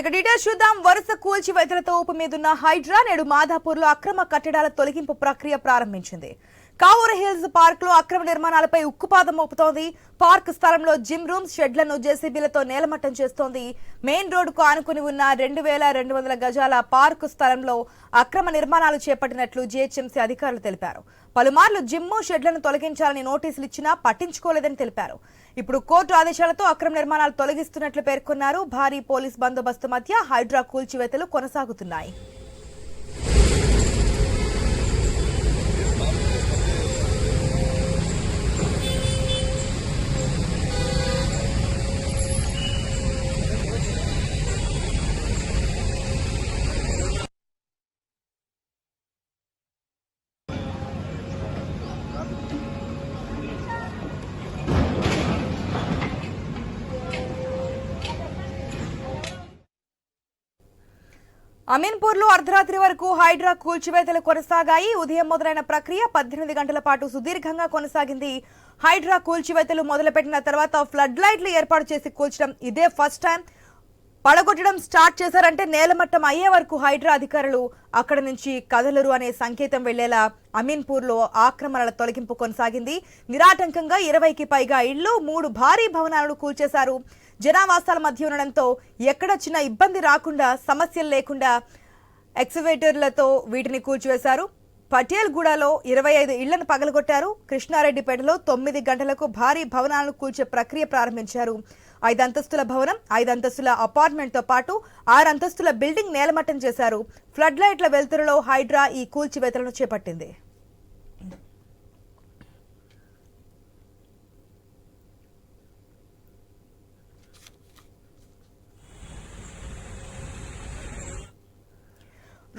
ఇక డీటెయిల్స్ చూద్దాం. వరుస కూల్చివేతలతో ఊపు మీదున్న హైడ్రా నేడు మాధాపూర్లో అక్రమ కట్టడాల తొలగింపు ప్రక్రియ ప్రారంభించింది. కావూరు హిల్స్ పార్క్లో అక్రమ నిర్మాణాలపై ఉక్కుపాదం మోపుతోంది. పార్క్ స్థలంలో జిమ్ రూమ్స్ షెడ్లను జేసీబీలతో నేలమట్టం చేస్తోంది. మెయిన్ రోడ్డుకు ఆనుకుని ఉన్న రెండు వేల రెండు వందల గజాల పార్కు స్థలంలో అక్రమ నిర్మాణాలు చేపట్టినట్లు జీహెచ్ఎంసీ అధికారులు తెలిపారు. పలుమార్లు జిమ్ము షెడ్లను తొలగించాలని నోటీసులు ఇచ్చినా పట్టించుకోలేదని తెలిపారు. ఇప్పుడు కోర్టు ఆదేశాలతో అక్రమ నిర్మాణాలు తొలగిస్తున్నట్లు పేర్కొన్నారు. భారీ పోలీస్ బందోబస్తు మధ్య హైడ్రా కూల్చివేతలు కొనసాగుతున్నాయి. అమీన్పూర్లో అర్ధరాత్రి వరకు హైడ్రా కూల్చివేతలు కొనసాగాయి. ఉదయం మొదలైన ప్రక్రియ పద్దెనిమిది గంటల పాటు సుదీర్ఘంగా కొనసాగింది. హైడ్రా కూల్చివేతలు మొదలుపెట్టిన తర్వాత ఫ్లడ్ లైట్లు ఏర్పాటు చేసి కూల్చడం ఇదే ఫస్ట్ టైం. పడగొట్టడం స్టార్ట్ చేశారంటే నేలమట్టం అయ్యే వరకు హైడ్రా అధికారులు అక్కడ నుంచి కదలరు అనే సంకేతం వెళ్ళేలా అమీన్పూర్లో ఆక్రమణల తొలగింపు కొనసాగింది. నిరాటంకంగా ఇరవైకి పైగా ఇళ్ళు మూడు భారీ భవనాలను కూల్చేశారు. జనావాసాల మధ్య ఉండడంతో ఎక్కడ చిన్న ఇబ్బంది రాకుండా సమస్యలు లేకుండా ఎక్స్వేటర్లతో వీటిని కూల్చివేశారు. పటేల్గూడలో ఇరవై ఐదు ఇళ్ళను పగలగొట్టారు. కృష్ణారెడ్డిపేటలో తొమ్మిది గంటలకు భారీ భవనాలను కూల్చే ప్రక్రియ ప్రారంభించారు. ఐదు అంతస్తుల భవనం ఐదు అంతస్తుల అపార్ట్మెంట్తో పాటు ఆరు అంతస్తుల బిల్డింగ్ నేలమట్టం చేశారు. ఫ్లడ్ లైట్ల వెలుతురులో హైడ్రా ఈ కూల్చివేతలను చేపట్టింది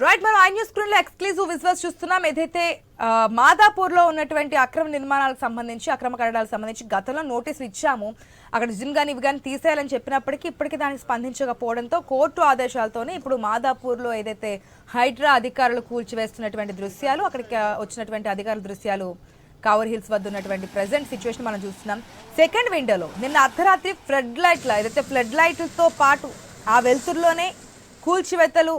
రైట్ మనం ఐ న్యూస్ స్క్రీన్లో ఎక్స్క్లూజివ్ విజువల్స్ చూస్తున్నాం. ఏదైతే మాదాపూర్లో మాదాపూర్లో ఉన్నటువంటి అక్రమ నిర్మాణాలకు సంబంధించి అక్రమ కట్టడాలకు సంబంధించి గతంలో నోటీసులు ఇచ్చాము. అక్కడ జిమ్ కానీ ఇవి కానీ తీసేయాలని చెప్పినప్పటికీ ఇప్పటికీ దానికి స్పందించకపోవడంతో కోర్టు ఆదేశాలతోనే ఇప్పుడు మాదాపూర్లో ఏదైతే హైడ్రా అధికారులు కూల్చివేస్తున్నటువంటి దృశ్యాలు అక్కడికి వచ్చినటువంటి అధికారుల దృశ్యాలు కవర్ హిల్స్ వద్ద ఉన్నటువంటి ప్రజెంట్ సిచ్యువేషన్ మనం చూస్తున్నాం. సెకండ్ విండోలో నిన్న అర్ధరాత్రి ఫ్లడ్ లైట్ల ఏదైతే ఫ్లడ్ లైట్లతో పాటు ఆ వెలుతురులోనే కూల్చివేతలు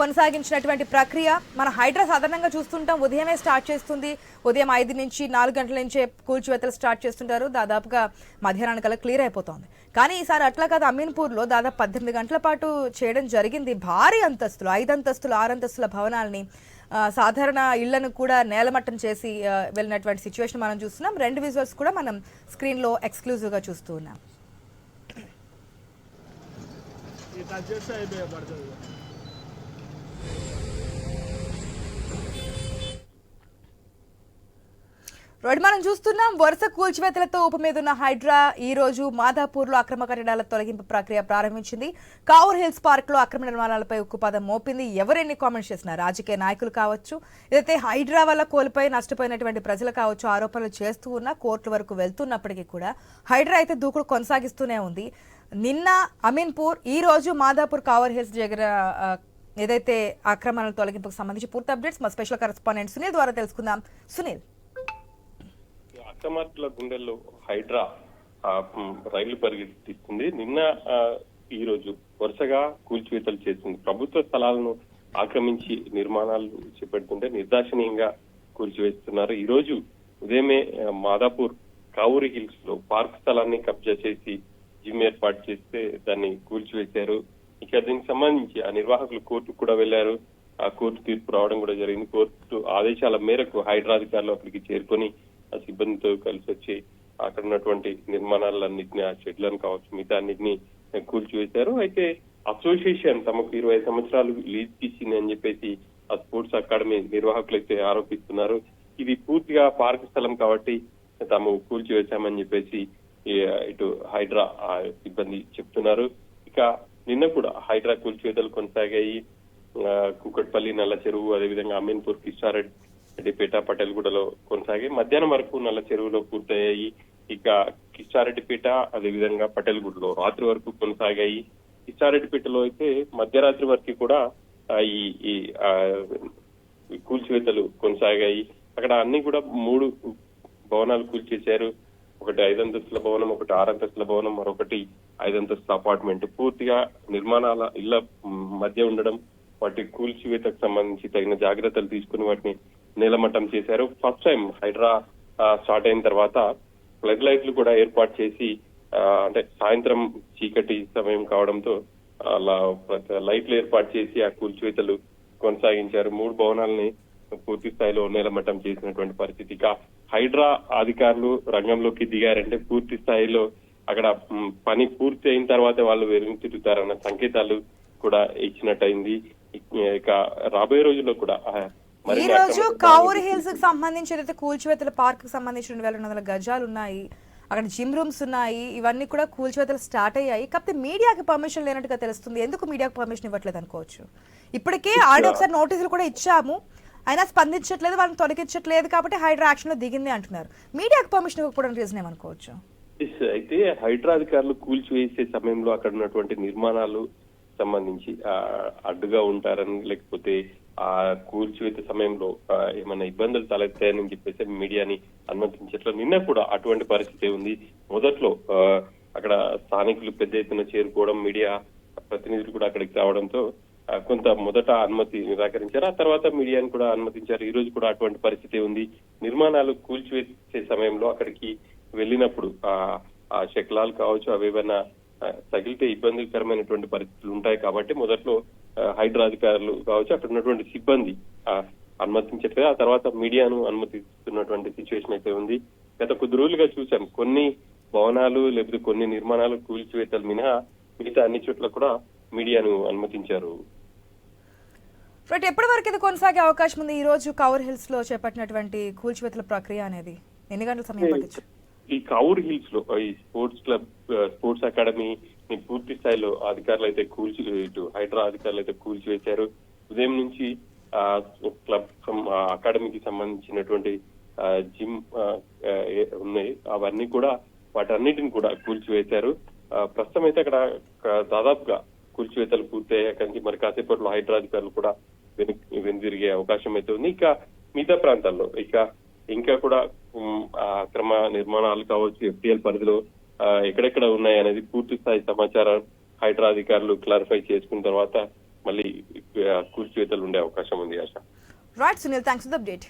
కొనసాగించినటువంటి ప్రక్రియ మన హైడ్రా సాధారణంగా చూస్తుంటాం. ఉదయమే స్టార్ట్ చేస్తుంది. ఉదయం ఐదు నుంచి నాలుగు గంటల నుంచే కూల్చివేతలు స్టార్ట్ చేస్తుంటారు. దాదాపుగా మధ్యాహ్నానికల్లా క్లియర్ అయిపోతుంది. కానీ ఈసారి అట్లా కాదు అమీన్పూర్లో దాదాపు పద్దెనిమిది గంటల పాటు చేయడం జరిగింది. భారీ అంతస్తులు ఐదు అంతస్తులు ఆరు అంతస్తుల భవనాల్ని సాధారణ ఇళ్ళను కూడా నేలమట్టం చేసి వెళ్ళినటువంటి సిచ్యువేషన్ మనం చూస్తున్నాం. రెండు విజువల్స్ కూడా మనం స్క్రీన్లో ఎక్స్క్లూజివ్గా చూస్తూ ఉన్నాం ఈ టచ్ చేస్తే అయిపోయా పడుతుంది రోడ్డు మనం చూస్తున్నాం. వరుస కూల్చివేతలతో ఉపమీదున్న హైడ్రా ఈ రోజు మాదాపూర్లో అక్రమ కట్టడాల తొలగింపు ప్రక్రియ ప్రారంభించింది. కావూర్ హిల్స్ పార్క్లో అక్రమ నిర్మాణాలపై ఉక్కుపాదం మోపింది. ఎవరెన్ని కామెంట్స్ చేసినా రాజకీయ నాయకులు కావచ్చు ఏదైతే హైడ్రా వల్ల కోల్పోయి నష్టపోయినటువంటి ప్రజలు కావచ్చు ఆరోపణలు చేస్తూ ఉన్నా కోర్టు వరకు వెళ్తున్నప్పటికీ కూడా హైడ్రా అయితే దూకుడు కొనసాగిస్తూనే ఉంది. నిన్న అమీన్పూర్ ఈ రోజు మాదాపూర్ కావర్ హిల్స్ దగ్గర ఏదైతే ఆక్రమణల తొలగింపుకు సంబంధించి పూర్తి అప్డేట్స్ మా స్పెషల్ కరెస్పాండెంట్ సునీల్ ద్వారా తెలుసుకుందాం. సునీల్. అక్రమార్కుల గుండెల్లో హైడ్రా రైలు రైళ్ళు పరిగెత్తిస్తుంది. నిన్న ఈ రోజు వరుసగా కూల్చివేతలు చేసింది ప్రభుత్వ స్థలాలను ఆక్రమించి నిర్మాణాలు చేపడుతుంటే నిర్దాక్షిణీయంగా కూల్చివేస్తున్నారు. ఈ రోజు ఉదయమే మాదాపూర్ కావూరి హిల్స్లో పార్క్ స్థలాన్ని కబ్జా చేసి జిమ్ ఏర్పాటు చేస్తే దాన్ని కూల్చివేశారు. ఇక దీనికి సంబంధించి ఆ నిర్వాహకులు కోర్టుకు కూడా వెళ్ళారు ఆ కోర్టు తీర్పు రావడం కూడా జరిగింది. కోర్టు ఆదేశాల మేరకు హైడ్రా అధికారులు అక్కడికి చేరుకొని ఆ సిబ్బందితో కలిసి వచ్చి అక్కడ ఉన్నటువంటి నిర్మాణాలన్నింటినీ ఆ షెడ్లను కావచ్చు మిగతా అన్నింటినీ కూల్చివేశారు. అయితే అసోసియేషన్ తమకు ఇరవై సంవత్సరాలు లీజ్ ఇచ్చింది అని చెప్పేసి ఆ స్పోర్ట్స్ అకాడమీ నిర్వాహకులు అయితే ఆరోపిస్తున్నారు. ఇది పూర్తిగా పార్క్ స్థలం కాబట్టి తాము కూల్చివేశామని చెప్పేసి ఇటు హైడ్రా సిబ్బంది చెప్తున్నారు. ఇక నిన్న కూడా హైడ్రా కూల్చివేతలు కొనసాగాయి. ఆ, కూకట్పల్లి నల్ల చెరువు అదేవిధంగా అమీన్పూర్ కిషారెడ్డిపేట పటేల్గూడలో కొనసాగాయి. మధ్యాహ్నం వరకు నల్ల చెరువులో పూర్తయ్యాయి. ఇక కిషారెడ్డిపేట అదేవిధంగా పటేల్గూడలో రాత్రి వరకు కొనసాగాయి. కిషారెడ్డిపేటలో అయితే మధ్యరాత్రి వరకు కూడా ఈ ఈ ఈ కూల్చివేతలు కొనసాగాయి. అక్కడ అన్ని కూడా మూడు భవనాలు కూల్చేశారు. ఒకటి ఐదంతస్తుల భవనం ఒకటి ఆరంతస్తుల భవనం మరొకటి ఐదంతస్తుల అపార్ట్మెంట్ పూర్తిగా నిర్మాణాల ఇళ్ళ మధ్య ఉండడం వాటి కూల్చివేతకు సంబంధించి తగిన జాగ్రత్తలు తీసుకుని వాటిని నేలమట్టం చేశారు. ఫస్ట్ టైం హైడ్రా స్టార్ట్ అయిన తర్వాత ఫ్లడ్ లైట్లు కూడా ఏర్పాటు చేసి అంటే సాయంత్రం చీకటి సమయం కావడంతో అలా లైట్లు ఏర్పాటు చేసి ఆ కూల్చివేతలు కొనసాగించారు. మూడు భవనాలని పూర్తి స్థాయిలో నేలమట్టం చేసినటువంటి పరిస్థితి. హైడ్రా అధికారులు రంగంలోకి దిగారంటే పూర్తి స్థాయిలో అక్కడ పని పూర్తి అయిన తర్వాత వాళ్ళు వెలుగుతిరుగుతారన్న సంకేతాలు కూడా ఇచ్చినట్టయింది. ఇక రాబోయే రోజుల్లో కూడా ఈ రోజు కావూరు హిల్స్కి సంబంధించి ఏదైతే కూల్చివేతల పార్క్కి సంబంధించి రెండు వేల రెండు వందల గజాలు ఉన్నాయి అక్కడ జిమ్ రూమ్స్ ఉన్నాయి ఇవన్నీ కూడా కూల్చివేతలు స్టార్ట్ అయ్యాయి. కాకపోతే మీడియాకి పర్మిషన్ లేనట్టుగా తెలుస్తుంది. ఎందుకు మీడియాకి పర్మిషన్ ఇవ్వట్లేదు అనుకోవచ్చు? ఇప్పటికే ఆల్రెడీ ఒకసారి నోటీసులు కూడా ఇచ్చాము. అయినా స్పందించట్లేదు వాళ్ళని తొలగించట్లేదు కాబట్టి హైడ్రా యాక్షన్లో దిగింది అంటున్నారు. మీడియాకు పర్మిషన్ ఇవ్వకపోవడం రీజన్ ఏమనుకోవచ్చు? అయితే హైడ్రా అధికారులు కూల్చివేసే సమయంలో అక్కడ ఉన్నటువంటి నిర్మాణాలు సంబంధించి అడ్డుగా ఉంటారని లేకపోతే ఆ కూల్చివేత సమయంలో ఏమైనా ఇబ్బందులు తలెత్తాయని చెప్పేసి మీడియాని అనుమతించట్లేదు. నిన్న కూడా అటువంటి పరిస్థితి ఉంది. మొదట్లో అక్కడ స్థానికులు పెద్ద ఎత్తున చేరుకోవడం మీడియా ప్రతినిధులు కూడా అక్కడికి రావడంతో కొంత మొదట అనుమతి నిరాకరించారు. ఆ తర్వాత మీడియాను కూడా అనుమతించారు. ఈ రోజు కూడా అటువంటి పరిస్థితి ఉంది. నిర్మాణాలు కూల్చివేసే సమయంలో అక్కడికి వెళ్ళినప్పుడు ఆ ఆ శకలాలు కావచ్చు అవి తగిలితే ఇబ్బందికరమైనటువంటి పరిస్థితులు ఉంటాయి కాబట్టి మొదట్లో హైడ్రా అధికారులు కావచ్చు అక్కడ ఉన్నటువంటి సిబ్బంది ఆ, అనుమతించట్లేదు. ఆ తర్వాత మీడియాను అనుమతిస్తున్నటువంటి సిచ్యువేషన్ అయితే ఉంది. గత కొద్ది రోజులుగా చూసాం కొన్ని భవనాలు లేకపోతే కొన్ని నిర్మాణాలు కూల్చివేతలు మినహా మిగతా అన్ని చోట్ల కూడా మీడియాను అనుమతించారు. రైట్ ఎప్పటి వరకు ఇది కొనసాగే అవకాశం ఉంది? ఈ రోజు కవర్ హిల్స్లో చేపట్టినటువంటి కూల్చివేతల ప్రక్రియ అనేది ఎన్ని గంటల సమయం పట్టచ్చు ఈ కౌర్ హిల్స్లో ఈ స్పోర్ట్స్ క్లబ్ స్పోర్ట్స్ అకాడమీ పూర్తి స్థాయిలో అధికారులు అయితే కూల్చి ఇటు హైడ్రా అధికారులు అయితే కూల్చివేశారు. ఉదయం నుంచి ఆ క్లబ్ అకాడమీకి సంబంధించినటువంటి జిమ్ ఉన్నాయి. అవన్నీ కూడా వాటన్నిటిని కూడా కూల్చివేశారు. ప్రస్తుతం అయితే అక్కడ దాదాపుగా కూల్చివేతలు పూర్తయ్యాక మరి కాసేపట్లో హైడ్రా అధికారులు కూడా వెనక్కి వెనుదిరిగే అవకాశం అయితే ఉంది. ఇక మిగతా ప్రాంతాల్లో ఇక ఇంకా కూడా అక్రమ నిర్మాణాలు కావచ్చు ఎఫ్టీఎల్ పరిధిలో ఎక్కడెక్కడ ఉన్నాయి అనేది పూర్తి స్థాయి సమాచారం హైడ్రా అధికారులు క్లారిఫై చేసుకున్న తర్వాత మళ్ళీ ఆ, ఉండే అవకాశం ఉంది ఆశ. Right Sunil thanks for update